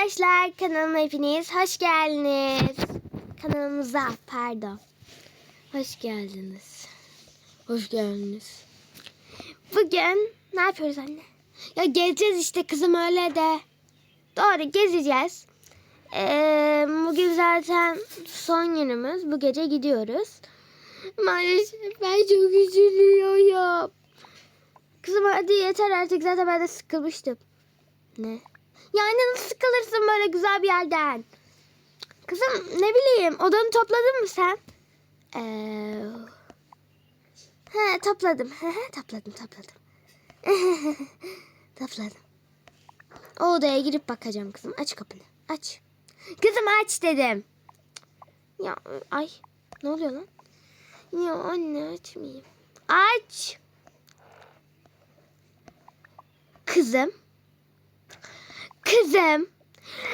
Arkadaşlar kanalıma hepiniz hoş geldiniz. Kanalımıza pardon. Hoş geldiniz. Hoş geldiniz. Bugün ne yapıyoruz anne? Ya gezeceğiz işte kızım öyle de. Doğru gezeceğiz. Ee, bugün zaten son günümüz. Bu gece gidiyoruz. Maalesef ben çok üzülüyorum. Kızım hadi yeter artık zaten ben de sıkılmıştım. Ne? Yani nasıl sıkılırsın böyle güzel bir yerden? Kızım ne bileyim odanı topladın mı sen? Ee, he topladım. Topladım topladım. topladım. O odaya girip bakacağım kızım. Aç kapını. Aç. Kızım aç dedim. Ya ay ne oluyor lan? Ya anne açmayayım. Aç. Kızım. Kızım.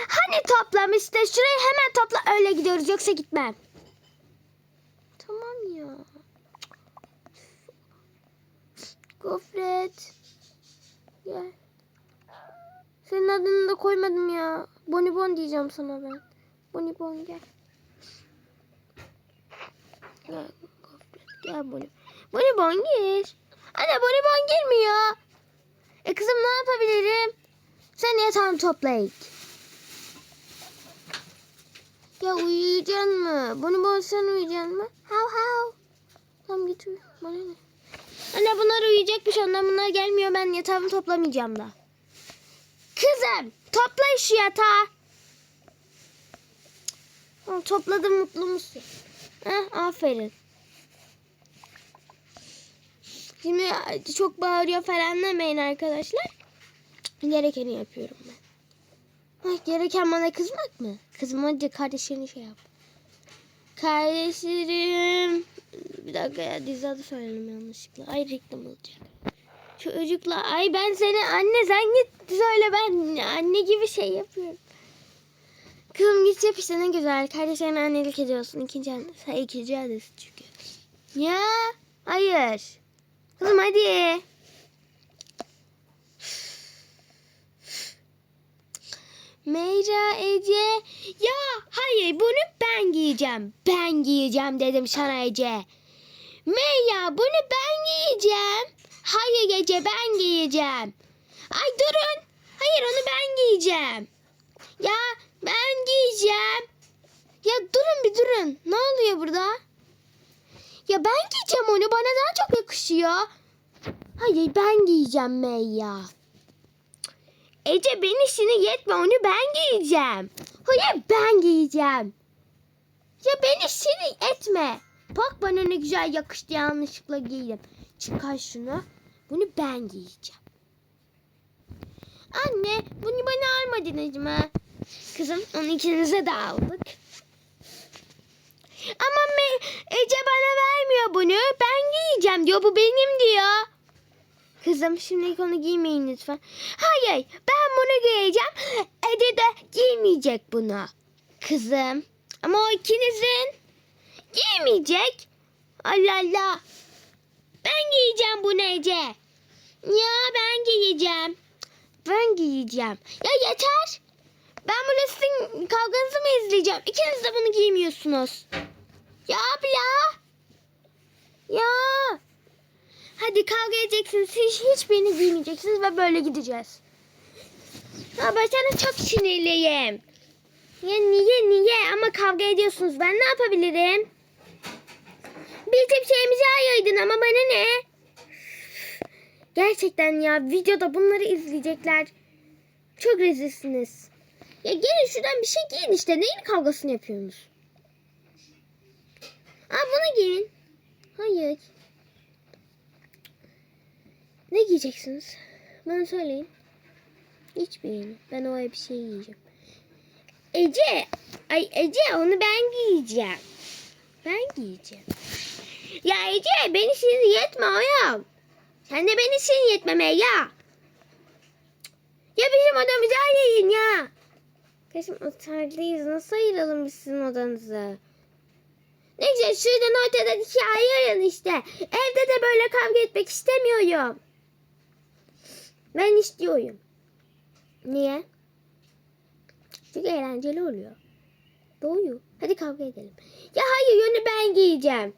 Hani toplamıştı? Şurayı hemen topla öyle gidiyoruz yoksa gitmem. Tamam ya. Gofret. Gel. Senin adını da koymadım ya. Bonibon diyeceğim sana ben. Bonibon gel. Gel gofret. Gel Bonibon. Bonibon gir. Anne Bonibon girmiyor. E kızım ne yapabilirim? Sen yatağını topla ilk. Ya uyuyacaksın mı? Bunu bol sen uyuyacaksın mı? Hav hav. Tamam git uyu. Bana ne? Anne bunlar uyuyacakmış. Onlar bunlar gelmiyor. Ben yatağımı toplamayacağım da. Kızım topla şu yatağı. Tamam, topladım mutlu musun? Heh, aferin. Şimdi çok bağırıyor falan demeyin arkadaşlar. Gerekeni yapıyorum ben. Ay, gereken bana kızmak mı? Kızma hadi kardeşlerini şey yap. Kardeşlerim. Bir dakika ya dizi adı söyledim yanlışlıkla. Ay reklam olacak. Çocukla ay ben seni anne sen git söyle ben anne gibi şey yapıyorum. Kızım git yap işte ne güzel. Kardeşlerine annelik ediyorsun. İkinci anne. Sen ikinci annesi çünkü. Ya hayır. Kızım hadi. Meyra Ece. Ya hayır bunu ben giyeceğim. Ben giyeceğim dedim sana Ece. Meyra bunu ben giyeceğim. Hayır Ece ben giyeceğim. Ay durun. Hayır onu ben giyeceğim. Ya ben giyeceğim. Ya durun bir durun. Ne oluyor burada? Ya ben giyeceğim onu. Bana daha çok yakışıyor. Hayır ben giyeceğim Meyya. Ece ben işini yetme onu ben giyeceğim. Hayır ben giyeceğim. Ya ben işini etme. Bak bana ne güzel yakıştı yanlışlıkla giydim. Çıkar şunu. Bunu ben giyeceğim. Anne bunu bana almadınız mı? Kızım onu ikinize de aldık. Ama Ece bana vermiyor bunu. Ben giyeceğim diyor. Bu benim diyor. Kızım şimdi onu giymeyin lütfen. Hayır ben bunu giyeceğim. Ece de giymeyecek bunu. Kızım ama o ikinizin giymeyecek. Allah Allah. Ben giyeceğim bunu Ece. Ya ben giyeceğim. Ben giyeceğim. Ya yeter. Ben burada sizin kavganızı mı izleyeceğim? İkiniz de bunu giymiyorsunuz. Ya abla. Ya. Hadi kavga edeceksiniz. Hiç, hiçbirini giymeyeceksiniz ve böyle gideceğiz. Ya ben sana çok sinirliyim. Ya niye niye ama kavga ediyorsunuz. Ben ne yapabilirim? Bizim şeyimizi ayırdın ama bana ne? Gerçekten ya videoda bunları izleyecekler. Çok rezilsiniz. Ya gelin şuradan bir şey giyin işte. Neyin kavgasını yapıyorsunuz? Aa bunu giyin. Hayır. Ne giyeceksiniz? Bana söyleyin. Hiçbirini. Ben o bir şey giyeceğim. Ece. Ay Ece onu ben giyeceğim. Ben giyeceğim. Ya Ece beni şimdi yetme oğlum. Sen de beni şimdi yetmeme ya. Ya bizim odamızı ayırın ya. Kaşım otardayız. Nasıl ayıralım biz sizin odanızı? Neyse şuradan ortadan ikiye ayırın işte. Evde de böyle kavga etmek istemiyorum. Ben istiyorum. Niye? Çünkü eğlenceli oluyor. Doğuyor. Hadi kavga edelim. Ya hayır yönü ben giyeceğim.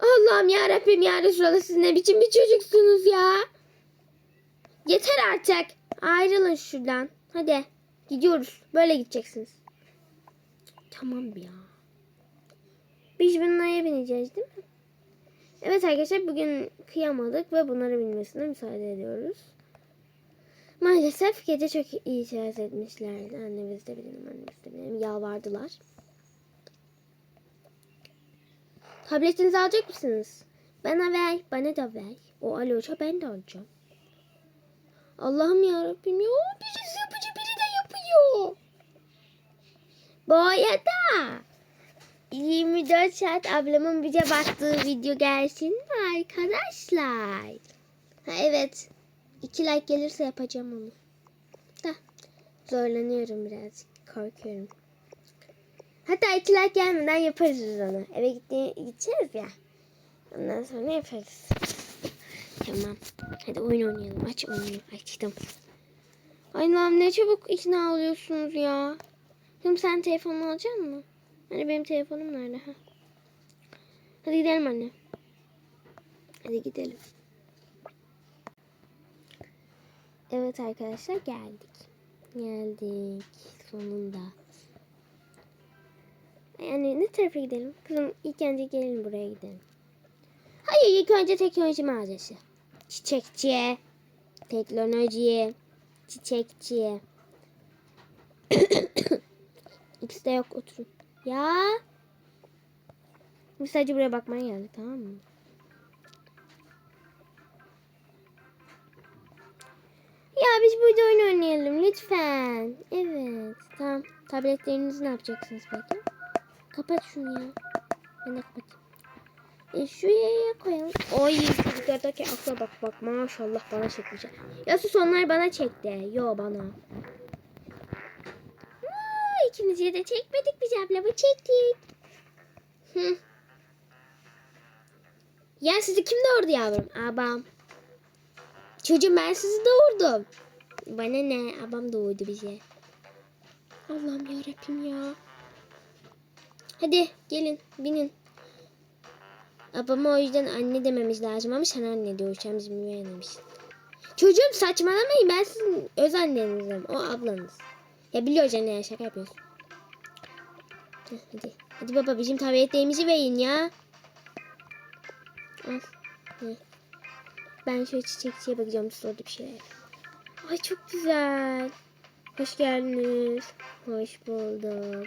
Allah'ım ya Rabbim ya Resulallah siz ne biçim bir çocuksunuz ya. Yeter artık. Ayrılın şuradan. Hadi gidiyoruz. Böyle gideceksiniz. Tamam ya. Biz bunlara bineceğiz değil mi? Evet arkadaşlar bugün kıyamadık ve bunlara binmesine müsaade ediyoruz. Maalesef gece çok itiraz etmişlerdi. Annemiz de bilelim, annemiz de bilelim. Yalvardılar. Tabletinizi alacak mısınız? Bana ver, bana da ver. O aloça ben de alacağım. Allah'ım ya Rabbim ya birisi yapıcı biri de yapıyor. Bu arada 24 saat ablamın bize baktığı video gelsin mi arkadaşlar? Ha, evet. 2 like gelirse yapacağım onu. Da zorlanıyorum birazcık. Korkuyorum. Hatta 2 like gelmeden yaparız onu. Eve gideceğiz ya. Ondan sonra yaparız. Tamam. Hadi oyun oynayalım. Aç oyunu. Açtım. Lan ne çabuk ikna oluyorsunuz ya. Kızım sen telefonunu alacak mısın? Hani benim telefonum nerede? Ha? Hadi gidelim anne. Hadi gidelim. Evet arkadaşlar geldik. Geldik sonunda. Yani ne tarafa gidelim? Kızım ilk önce gelin buraya gidelim. Hayır ilk önce teknoloji mağazası. Çiçekçi. Teknoloji. Çiçekçi. İkisi de yok oturun. Ya. Biz sadece buraya bakmaya geldik tamam mı? Ya biz burada oyun oynayalım lütfen. Evet. Tamam. Tabletlerinizi ne yapacaksınız peki? Kapat şunu ya. Ben de kapatayım. E şuraya koyalım. Oy çocuklardaki akla bak bak maşallah bana çekmiş. Ya sus onlar bana çekti. Yo bana. Aa, ikimizi de çekmedik biz ablamı çektik. Hı. Ya sizi kim doğurdu yavrum? Abam. Çocuğum ben sizi doğurdum. Bana ne? Abam doğurdu bize. Allah'ım yarabbim ya. Hadi gelin binin. Babama o yüzden anne dememiz lazım ama sen anne diyorsan bizim annemiz. Çocuğum saçmalamayın ben sizin öz annenizim. O ablanız. Ya biliyoruz anne ya şaka yapıyorsun. Hadi. Hadi baba bizim tabletlerimizi verin ya. Al. Ben şöyle çiçekçiye bakacağım sordu bir şeyler. Ay çok güzel. Hoş geldiniz. Hoş bulduk.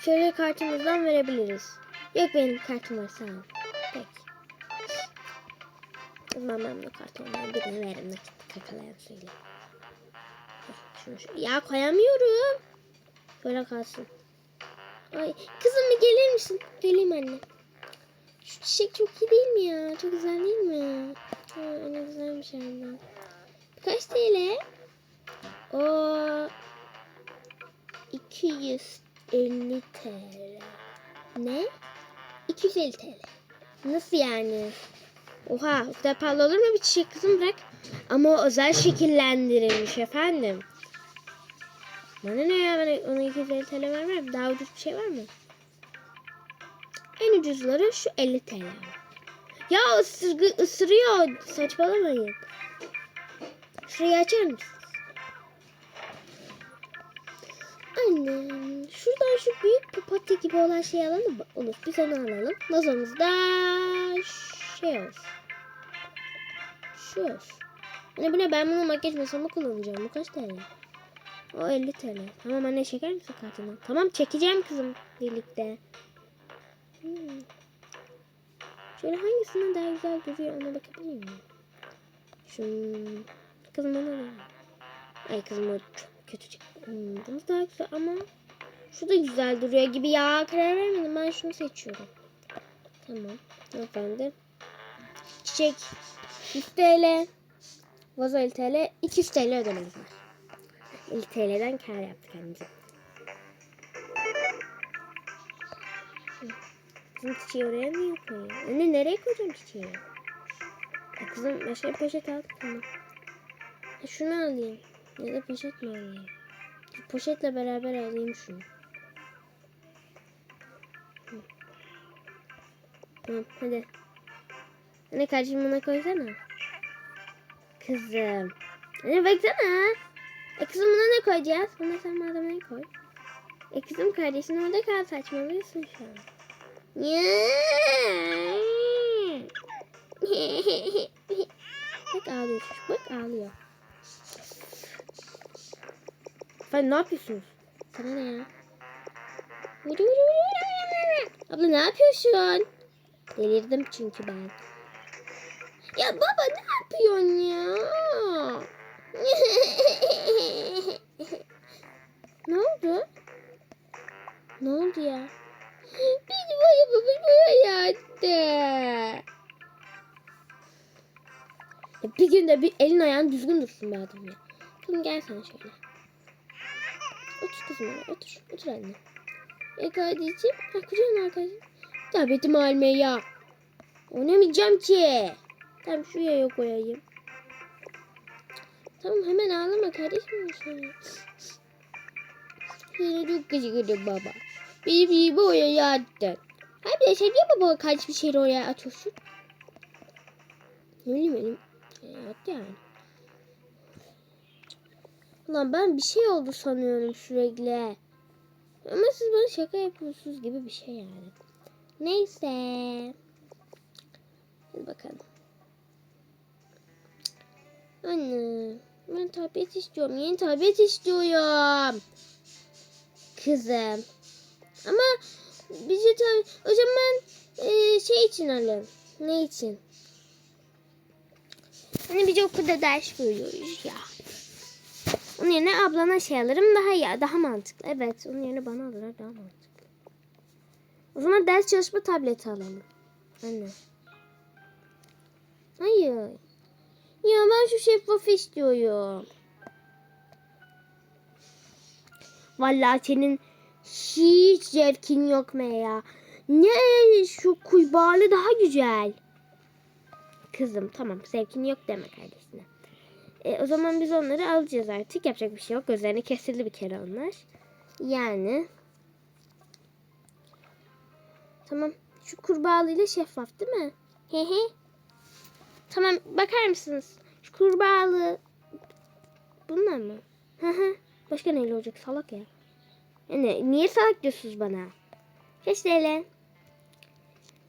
Şöyle kartımızdan verebiliriz. Yok benim kartım var sağ ol. Peki. O zaman ben bu kartonları birini veririm nakit kakalayan suyla. Ya koyamıyorum. Böyle kalsın. Ay kızım bir gelir misin? Geleyim anne. Şu çiçek çok iyi değil mi ya? Çok güzel değil mi? Ne güzelmiş yani. Kaç TL? O 250 TL. Ne? 250 TL. Nasıl yani? Oha o kadar pahalı olur mu bir çiçek kızım bırak. Ama o özel şekillendirilmiş efendim. Bana ne ya ben ona 250 TL vermem. Daha ucuz bir şey var mı? En ucuzları şu 50 TL. Ya ısırgı, ısırıyor. Saçmalamayın. Şurayı açar mısınız? Annem şuradan şu büyük papatya gibi olan şey alalım mı? Olur biz onu alalım. Nazomuz da şey olsun. Şu olsun. Anne bu ne ben bunu makyaj masama kullanacağım. Bu kaç TL? O 50 TL. Tamam anne çeker misin kartını? Tamam çekeceğim kızım birlikte. Hmm. Şöyle hangisinden daha güzel duruyor ona bakabilir miyim? Şunun... Kızım ona ne? Ay kızım o çok kötü çıktı. Hmm, daha güzel ama şu da güzel duruyor gibi ya. Karar vermedim ben şunu seçiyorum. Tamam. Efendim. Çiçek 100 TL. Vazo 50 TL. 200 TL ödememiz var. 50 TL'den kar yaptık kendimize. Kızım çiçeği oraya mı koyuyor? Anne nereye koyacağım çiçeği? Ya kızım başka bir poşet al. Tamam. Ha, şunu alayım. Ya da poşet mi alayım? Poşetle beraber alayım şunu. Tamam hadi. Anne kardeşim buna koysana. Kızım. Anne baksana. E kızım buna ne koyacağız? Buna sen malzemeyi koy. E kızım kardeşin orada kal saçmalıyorsun şu an. Bak ağlıyor çocuk. Bak ağlıyor. Ben ne yapıyorsunuz? Sana ne ya? Abla ne yapıyorsun? Delirdim çünkü ben. Ya baba ne yapıyorsun ya? ne oldu? Ne oldu ya? Benim ayıbımı buraya attı. Ya bir günde bir elin ayağın düzgün dursun be adam ya. Kızım gel sen şöyle. Otur kızım oraya otur. Otur anne. Ya kardeşim. Ha kucağına kardeşim. Tabletimi almaya ya. Oynamayacağım ki. Tamam şuraya koyayım. Tamam hemen ağlama kardeşim. Seni çok kızgınım baba. Benim iyi oraya attın. De sen niye baba kardeş bir şeyi oraya atıyorsun? Ne bileyim benim. Evet yani. Ulan ben bir şey oldu sanıyorum sürekli. Ama siz bana şaka yapıyorsunuz gibi bir şey yani. Neyse. Hadi bakalım. Anne. Ben tablet istiyorum. Yeni tablet istiyorum. Kızım. Ama bize tabi o zaman e, şey için alın. Ne için? Hani biz okulda ders görüyoruz ya. Onun yerine ablana şey alırım daha iyi, daha mantıklı. Evet, onun yerine bana alırlar daha mantıklı. O zaman ders çalışma tableti alalım. Anne. Hayır. Ya ben şu şeffafı istiyorum. Vallahi senin hiç zevkin yok mu ya? Ne şu kuybağalı daha güzel. Kızım tamam zevkin yok deme kardeşine. E, o zaman biz onları alacağız artık. Yapacak bir şey yok. Gözlerini kesildi bir kere onlar. Yani. Tamam. Şu kurbağalıyla şeffaf değil mi? He he. Tamam bakar mısınız? Şu kurbağalı. Bunlar mı? Hı hı. Başka neyle olacak salak ya. Yani niye salak diyorsunuz bana? Kaç TL?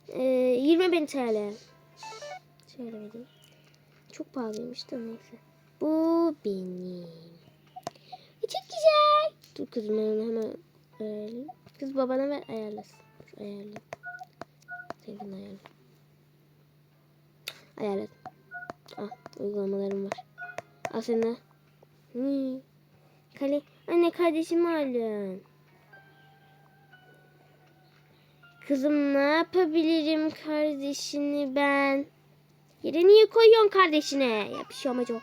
Ee, 20 bin TL. Şöyle vereyim. Çok pahalıymış da neyse. Bu benim. E, çok güzel. Dur kızım ben hemen ayarlayayım. Kız babana ver ayarlasın. Ayarlayayım. Seninkini ayarla. Ayarladım. Al uygulamalarım var. Al sen de. Hmm. Kale. Anne kardeşimi alın. Kızım ne yapabilirim kardeşini ben? Yere niye koyuyorsun kardeşine? Ya bir olmaz o.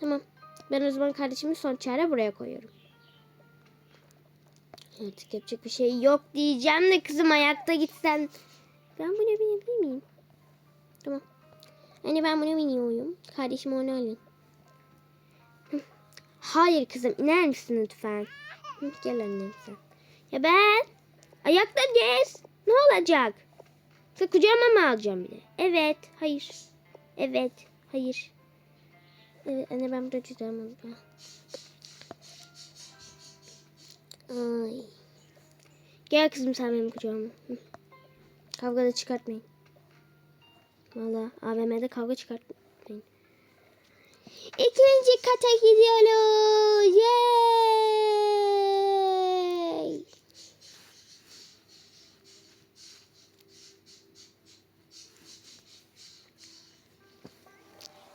Tamam. Ben o zaman kardeşimi son çare buraya koyuyorum. Artık yapacak bir şey yok diyeceğim de kızım ayakta gitsen. Ben bunu binebilir miyim? Tamam. Anne ben bunu biniyorum. Kardeşim onu alın. Hayır kızım iner misin lütfen? Gel annem. Ya ben ayakta gez. Ne olacak? Sen kucağıma mı alacağım bir de? Evet. Hayır. Evet. Hayır. Evet anne ben burada cüzdanımı. Ay. Gel kızım sen benim kucağıma. Kavga da çıkartmayın. Valla AVM'de kavga çıkartmayın. İkinci kata gidiyoruz. Yay!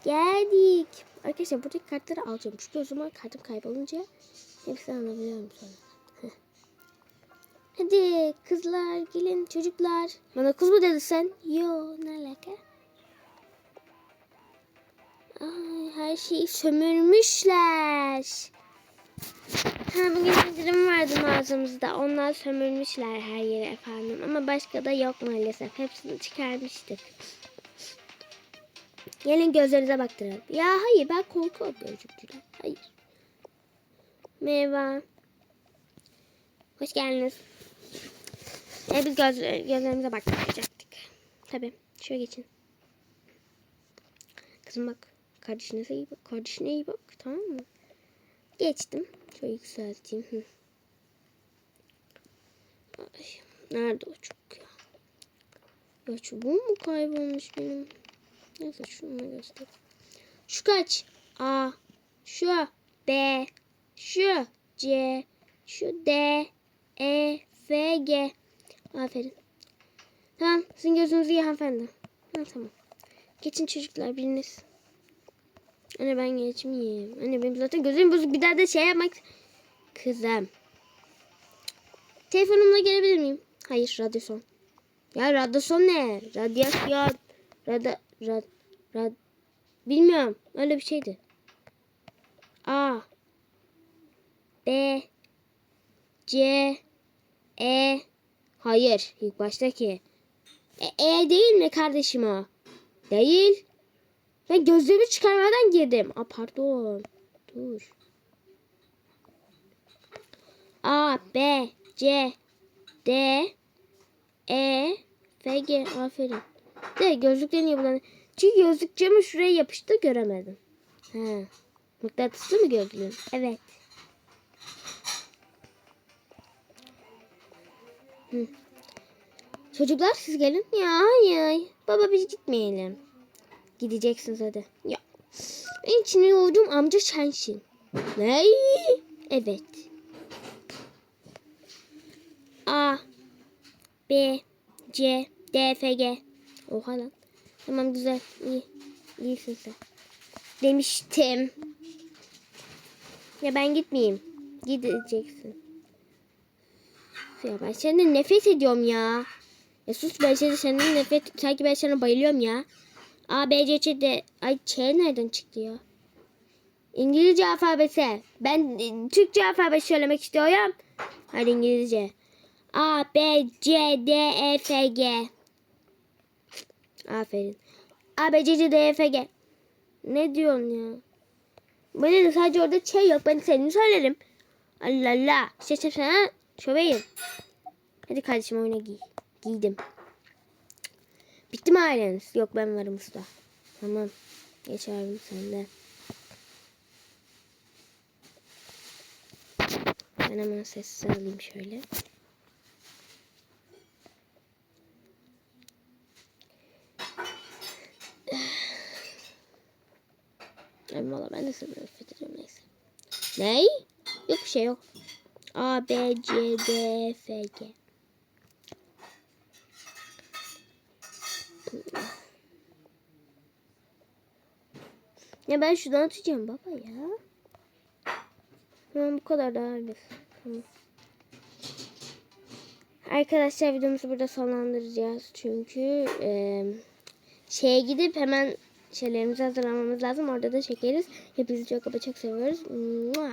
Geldik. Arkadaşlar buradaki kartları alacağım. Çünkü o zaman kartım kaybolunca hepsini alabiliyorum sonra. Hadi kızlar gelin çocuklar. Bana kız mı dedin sen? Yo ne alaka? Ay, her şeyi sömürmüşler. Ha, bugün indirim vardı mağazamızda. Onlar sömürmüşler her yeri efendim. Ama başka da yok maalesef. Hepsini çıkarmıştık. Gelin gözlerinize baktıralım. Ya hayır ben korkuyorum gözlükçüler. Hayır. Merhaba. Hoş geldiniz. E, biz göz, gözlerimize bakacaktık. Tabii. Şöyle geçin. Kızım bak. Kardeşinize iyi bak. Kardeşine iyi bak. Tamam mı? Geçtim. Şöyle yükselteyim. Hı. Ay, nerede o çok ya? Ya çubuğum mu kaybolmuş benim? Neyse şunu göster. Şu kaç? A. Şu. B. Şu. C. Şu. D. E. F. G. Aferin. Tamam. Sizin gözünüz iyi hanımefendi. Ha, tamam. Geçin çocuklar biriniz. Anne ben geçmeyeyim. Anne benim zaten gözüm bozuk. Bir daha da şey yapmak. Kızım. Telefonumla gelebilir miyim? Hayır radyasyon. Ya radyasyon ne? Radyasyon. Rada, rad, rad, bilmiyorum. Öyle bir şeydi. A. B. C. E. Hayır. İlk baştaki. E, e değil mi kardeşim o? Değil. Ben gözlerimi çıkarmadan girdim. Aa pardon. Dur. A, B, C, D, E, F, G. Aferin. De gözlükleri niye bulan? Çünkü gözlük camı şuraya yapıştı göremedim. He. Mıknatıslı mı gözlüğün? Evet. Hı. Çocuklar siz gelin. Ya hayır. Baba biz gitmeyelim. Gideceksiniz hadi. Ya. En içine yorduğum amca sensin. Ne? Evet. A B C D F G Oha lan. Tamam güzel. İyi. İyisin sen. Demiştim. Ya ben gitmeyeyim. Gideceksin. Ya ben senden nefret ediyorum ya. Ya sus ben senden nefret sanki ben sana bayılıyorum ya. A, B, C, C, D. Ay Ç nereden çıktı ya? İngilizce alfabesi. Ben Türkçe alfabesi söylemek istiyorum. Hadi İngilizce. A, B, C, D, E, F, G. Aferin. A, B, C, C, D, E, F, G. Ne diyorsun ya? Bana de sadece orada Ç yok. Ben senin söylerim. Allah Allah. Şey şey sana şöbeyim. Hadi kardeşim oyuna giy. Giydim. Bitti mi aileniz? Yok ben varım usta. Tamam. Geç abim sen de. Ben hemen sessiz alayım şöyle. Yani valla ben de sana nefret neyse. Ney? Yok bir şey yok. A, B, C, D, F, G. Ya ben şuradan atacağım baba ya. Tamam bu kadar da abi. Tamam. Arkadaşlar videomuzu burada sonlandıracağız. Çünkü e, şeye gidip hemen şeylerimizi hazırlamamız lazım. Orada da çekeriz. Hepinizi çok ama çok seviyoruz. Mua.